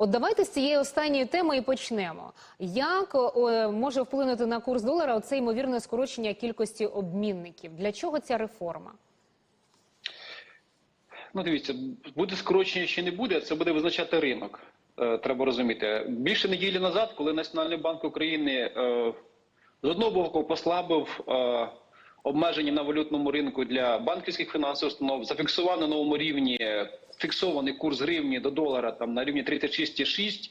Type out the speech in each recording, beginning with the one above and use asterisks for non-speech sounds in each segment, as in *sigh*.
От давайте з цієї останньої теми і почнемо. Як о, може вплинути на курс долара оце ймовірне скорочення кількості обмінників? Для чого ця реформа? Ну, дивіться, буде скорочення чи не буде, це буде визначати ринок. Е, треба розуміти. Більше неділі назад, коли Національний банк України е, з одного боку послабив е, обмеження на валютному ринку для банківських фінансових установ, зафіксував на новому рівні фіксований курс гривні до долара там на рівні 36,6.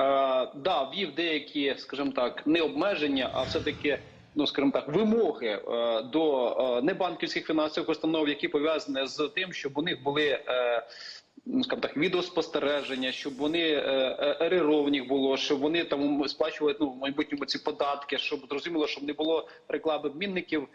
Е, да, ввів деякі, скажімо так, не обмеження, а все-таки, ну скажімо так, вимоги е, до е, небанківських фінансових установ, які пов'язані з тим, щоб у них були. Е, ну, скажімо так, відеоспостереження, щоб вони е, е, РРО в них було, щоб вони там сплачували ну, в майбутньому ці податки, щоб зрозуміло, щоб не було реклами обмінників.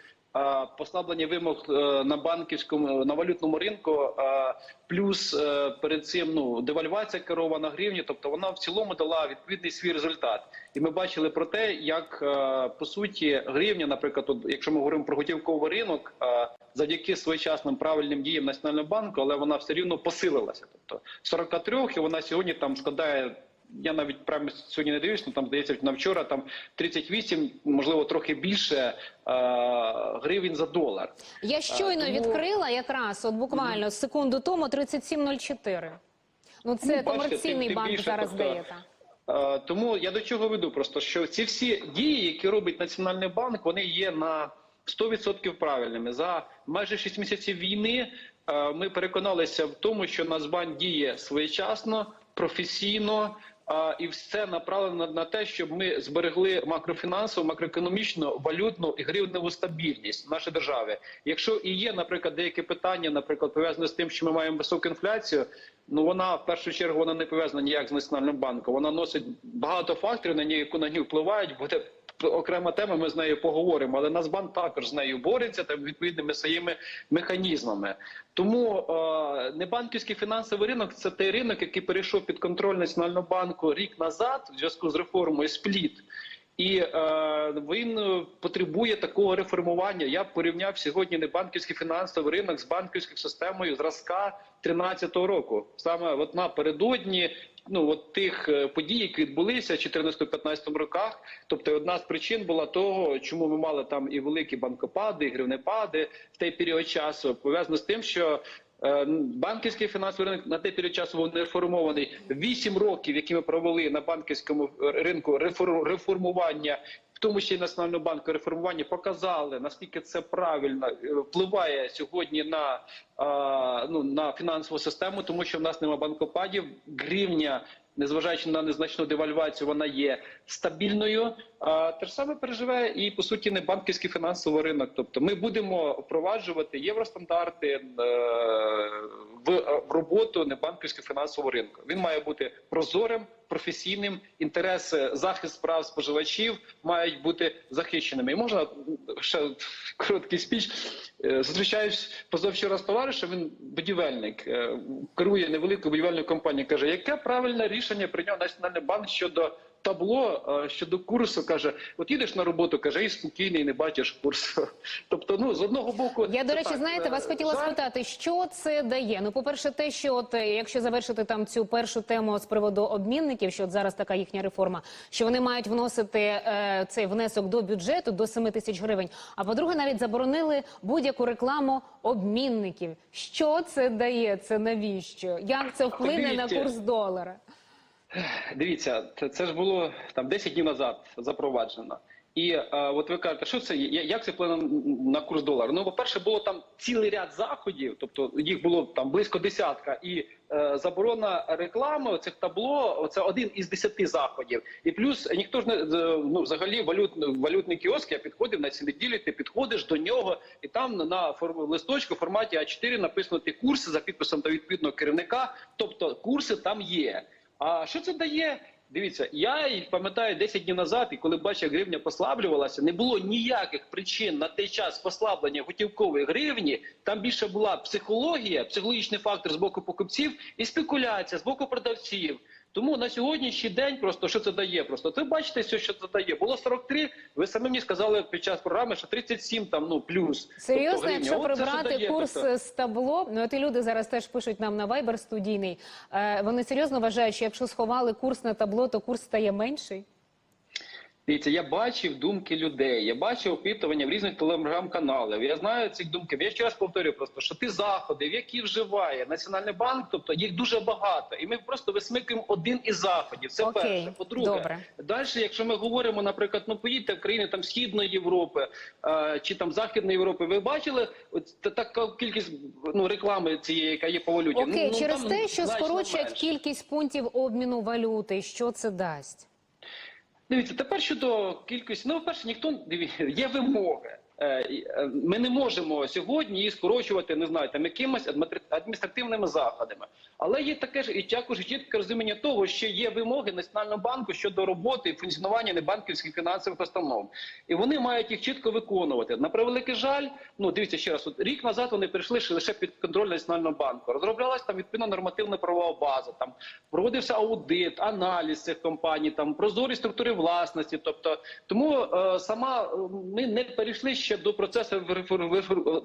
Послаблення вимог е, на банківському на валютному ринку, а, плюс е, перед цим ну девальвація керована гривні, тобто вона в цілому дала відповідний свій результат. І ми бачили про те, як е, по суті гривня, наприклад, от, якщо ми говоримо про готівковий ринок, е, завдяки своєчасним правильним діям Національного банку, але вона все рівно посилилася. Тобто 43 і вона сьогодні там складає. Я навіть прямо сьогодні не дивлюсь, ну там здається на вчора там 38, можливо, трохи більше е, гривень за долар. Я щойно тому- відкрила якраз, от буквально секунду тому 3704. Ну це Ну, бачите, комерційний тим банк більше, зараз тобто, дає. так. Е, Тому я до чого веду? Просто що ці всі дії, які робить Національний банк, вони є на 100% правильними. За майже 6 місяців війни е, ми переконалися в тому, що Нацбанк діє своєчасно, професійно. І все направлено на те, щоб ми зберегли макрофінансову, макроекономічну, валютну і гривневу стабільність в нашій державі. Якщо і є, наприклад, деякі питання, наприклад, пов'язані з тим, що ми маємо високу інфляцію, ну вона в першу чергу вона не пов'язана ніяк з національним банком. Вона носить багато факторів, на яку на ній впливають. Буде окрема тема. Ми з нею поговоримо. Але Нацбанк також з нею бореться там відповідними своїми механізмами. Тому е, небанківський фінансовий ринок це той ринок, який перейшов під контроль національного банку рік назад в зв'язку з реформою спліт. І е, він е, потребує такого реформування. Я порівняв сьогодні не банківський фінансовий ринок з банківською системою зразка 13-го року. Саме от напередодні ну от тих е, подій, які відбулися в 14-15 роках. Тобто, одна з причин була того, чому ми мали там і великі банкопади, і гривнепади в той період часу, пов'язано з тим, що Банківський фінансовий ринок на той період часу був не реформований. Вісім років, які ми провели на банківському ринку реформ- реформування, в тому числі Національного банку реформування, показали наскільки це правильно е, впливає сьогодні на, ну, на фінансову систему, тому що в нас немає банкопадів. Гривня, незважаючи на незначну девальвацію, вона є стабільною. А те ж саме переживе і по суті не банківський фінансовий ринок. Тобто, ми будемо впроваджувати євростандарти е, в, е, в роботу небанківського фінансового ринку. Він має бути прозорим, професійним. Інтереси захист прав споживачів мають бути захищеними. І можна ще короткий спіч. Е, Зустрічаюсь позавчора з товаришем. Він будівельник, керує невеликою будівельною компанією. Каже, яке правильне рішення прийняв Національний банк щодо табло е, щодо курсу. Каже: от їдеш на роботу, каже, і спокійний, не бачиш курсу. *laughs* Тобто, ну з одного боку, Я до речі, так, знаєте, е, вас хотіла жаль. спитати, що це дає. Ну, по перше, те, що от е, якщо завершити там цю першу тему з приводу обмінників, що от зараз така їхня реформа, що вони мають вносити е, цей внесок до бюджету до 7 тисяч гривень. А по-друге, навіть заборонили будь-яку рекламу обмінників. Що це дає? Це навіщо? Як це вплине на курс долара? Дивіться, це, ж було там 10 днів назад запроваджено. І е, от ви кажете, що це як це вплине на курс долара? Ну, по-перше, було там цілий ряд заходів, тобто їх було там близько десятка, і е, заборона реклами цих табло це один із десяти заходів. І плюс ніхто ж не ну взагалі валют, валютний кіоск, я підходив на цій неділі, ти підходиш до нього, і там на форм, листочку форматі А4 написано ті курси за підписом до відповідного керівника. Тобто курси там є. А що це дає? Дивіться, я пам'ятаю 10 днів назад, і коли бачив, гривня послаблювалася, не було ніяких причин на той час послаблення готівкової гривні. Там більше була психологія, психологічний фактор з боку покупців і спекуляція з боку продавців. Тому на сьогоднішній день просто що це дає? Просто ви бачите, все, що це дає. Було 43, Ви самі мені сказали під час програми, що 37 там ну плюс. Серйозно, Тобто якщо От прибрати дає, курс тобто. з табло, ну от і люди зараз теж пишуть нам на Viber студійний. Е, вони серйозно вважають, що якщо сховали курс на табло, то курс стає менший. Дивіться, я бачив думки людей, я бачив опитування в різних телеграм-каналах. Я знаю ці думки. Я ще раз повторюю просто, що ті заходи, в які вживає Національний банк, тобто їх дуже багато, і ми просто висмикуємо один із заходів. Це Окей, перше. По-друге, далі, якщо ми говоримо, наприклад, ну поїдьте в країни там Східної Європи е, чи там Західної Європи, ви бачили от така кількість ну реклами цієї, яка є по валюті. Окей, ну, ну, через там те, що скорочать менше. кількість пунктів обміну валюти, що це дасть? Дивіться, тепер щодо кількості, ну, перше, ніхто є вимоги. Е, е, Ми не можемо сьогодні її скорочувати, не знаю, там якимись адміністративними заходами. Але є таке ж і також чітке розуміння того, що є вимоги Національного банку щодо роботи і функціонування небанківських фінансових установ. І вони мають їх чітко виконувати. На превеликий жаль, ну дивіться ще раз, от рік назад вони прийшли лише під контроль Національного банку. Розроблялась там відповідна нормативна правова база, там проводився аудит, аналіз цих компаній, там прозорі структури власності. Тобто, тому е, сама е, ми не перейшли ще до процесу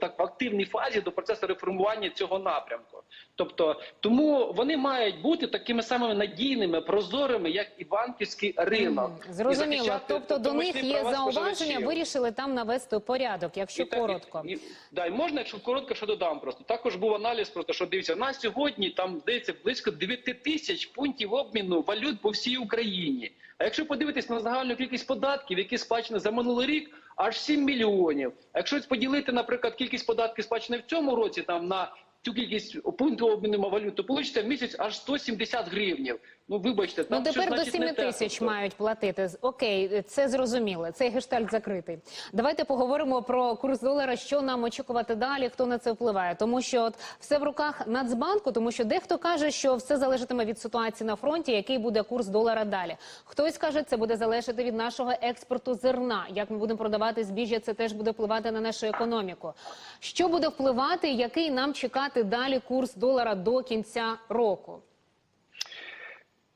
так в активній фазі до процесу реформування цього напрямку. Тобто, тому вони мають бути такими самими надійними, прозорими, як і банківський ринок. Мгм, Зрозуміло. Тобто до них є зауваження, споживачів. вирішили там навести порядок, якщо І коротко. І, і, да, і можна, якщо коротко, що додам просто. Також був аналіз, просто що дивіться, на сьогодні там здається близько 9 тисяч пунктів обміну валют по всій Україні. А якщо подивитись на загальну кількість податків, які сплачені за минулий рік, аж 7 мільйонів. А якщо поділити, наприклад, кількість податків сплачених в цьому році, там на цю кількість пунктів обміну валют, то получиться в місяць аж 170 гривнів. Ну вибачте, Ну там тепер що до значить 7 не те, тисяч тобто. мають платити. Окей, це зрозуміло. Цей гештальт закритий. Давайте поговоримо про курс долара. Що нам очікувати далі? Хто на це впливає? Тому що от все в руках Нацбанку, тому що дехто каже, що все залежатиме від ситуації на фронті, який буде курс долара далі. Хтось каже, це буде залежати від нашого експорту зерна. Як ми будемо продавати збіжжя, це теж буде впливати на нашу економіку. Що буде впливати? Який нам чекати далі курс долара до кінця року?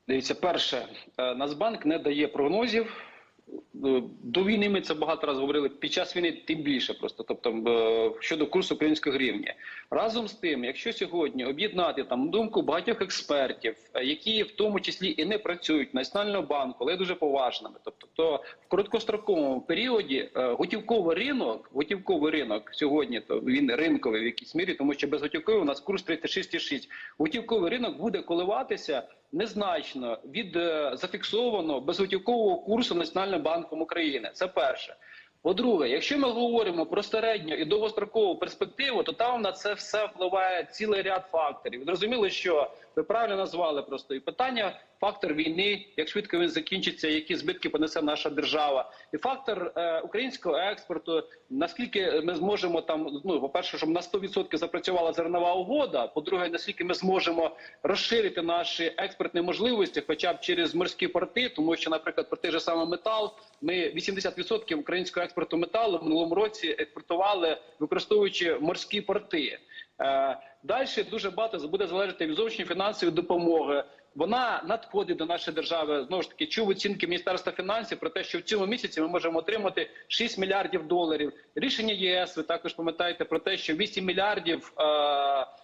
Дивіться, перше, е, Нацбанк не дає прогнозів. Е, До війни ми це багато разів говорили. Під час війни тим більше просто, тобто е, щодо курсу української гривні. Разом з тим, якщо сьогодні об'єднати там думку багатьох експертів, е, які в тому числі і не працюють Національного банку, але дуже поважними, тобто то в короткостроковому періоді готівковий ринок, готівковий ринок сьогодні, то він ринковий в якійсь мірі, тому що без готівковий у нас курс 36,6. Готівковий ринок буде коливатися незначно від зафіксованого безготівкового курсу Національним банком України. Це перше. По-друге, якщо ми говоримо про середню і довгострокову перспективу, то там на це все впливає цілий ряд факторів. Зрозуміло, що ви правильно назвали просто і питання, фактор війни, як швидко він закінчиться, які збитки понесе наша держава, і фактор е, українського експорту. Наскільки ми зможемо там, ну по перше, щоб на 100% запрацювала зернова угода. По-друге, наскільки ми зможемо розширити наші експортні можливості, хоча б через морські порти, тому що, наприклад, про той же саме метал, ми 80% українського експорту металу в минулому році експортували, використовуючи морські порти. Е, Далі дуже багато буде залежати від зовнішньої фінансової допомоги. Вона надходить до нашої держави знову ж таки. Чув оцінки міністерства фінансів про те, що в цьому місяці ми можемо отримати 6 мільярдів доларів. Рішення ЄС. Ви також пам'ятаєте про те, що 8 мільярдів. Е-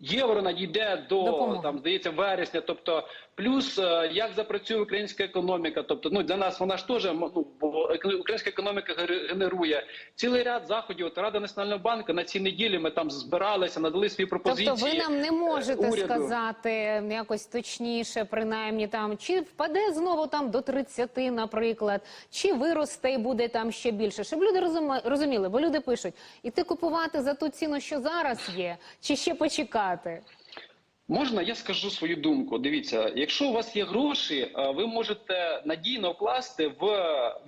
Євро надійде до Допомога. там здається вересня. Тобто, плюс е, як запрацює українська економіка. Тобто, ну для нас вона ж теж ну бо українська економіка генерує цілий ряд заходів. От Рада національного банку на цій неділі ми там збиралися, надали свої пропозиції. Тобто ви нам не можете е, уряду. сказати якось точніше, принаймні там, чи впаде знову там до 30, наприклад, чи виросте і буде там ще більше. Щоб люди розуміли, бо люди пишуть, іти купувати за ту ціну, що зараз є, чи ще почекати. Можна, я скажу свою думку. Дивіться, якщо у вас є гроші, е, ви можете надійно вкласти в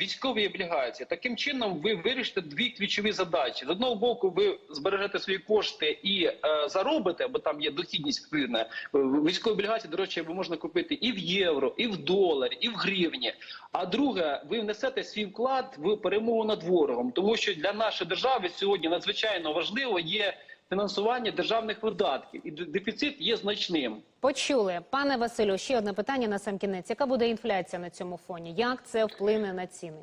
військові облігації. Таким чином, ви вирішите дві ключові задачі. З одного боку, ви збережете свої кошти і е, заробите, бо там є дохідність впливне. Військові облігації, до речі, ви можна купити і в євро, і в доларі, і в гривні. А друге, ви внесете свій вклад в перемогу над ворогом, тому що для нашої держави сьогодні надзвичайно важливо є фінансування державних видатків, і дефіцит є значним. Почули, пане Василю. Ще одне питання на сам кінець. Яка буде інфляція на цьому фоні? Як це вплине на ціни?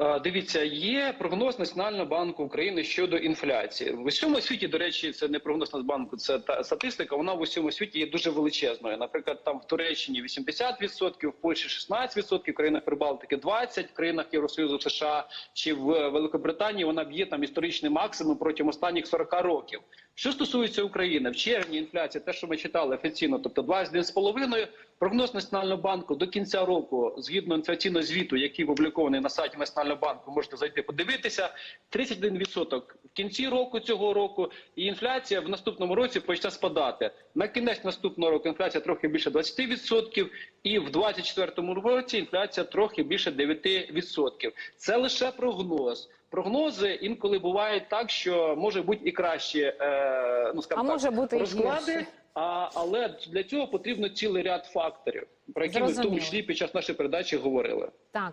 Е, Дивіться, є прогноз Національного банку України щодо інфляції. В усьому світі, до речі, це не прогноз Нацбанку, це та статистика. Вона в усьому світі є дуже величезною. Наприклад, там в Туреччині 80%, в Польщі 16%, в країнах Прибалтики 20%, в країнах Євросоюзу США чи в Великобританії вона б'є там історичний максимум протягом останніх 40 років. Що стосується України, в червні інфляція, те, що ми читали офіційно, тобто 21,5%, прогноз Національного банку до кінця року, згідно інфляційного звіту, який опублікований на сайті Національного банку, можете зайти подивитися. 31% в кінці року цього року, і інфляція в наступному році почне спадати. На кінець наступного року інфляція трохи більше 20%, і в 2024 році інфляція трохи більше 9%. Це лише прогноз. Прогнози інколи бувають так, що може бути і краще, е, ну скажімо А так, може бути і розклади. гірше. А, але для цього потрібно цілий ряд факторів, про які ми в тому числі під час нашої передачі говорили. Так,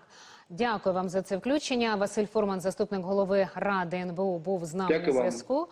дякую вам за це включення. Василь Фурман, заступник голови ради НБУ, був з нами Дякую на зв'язку.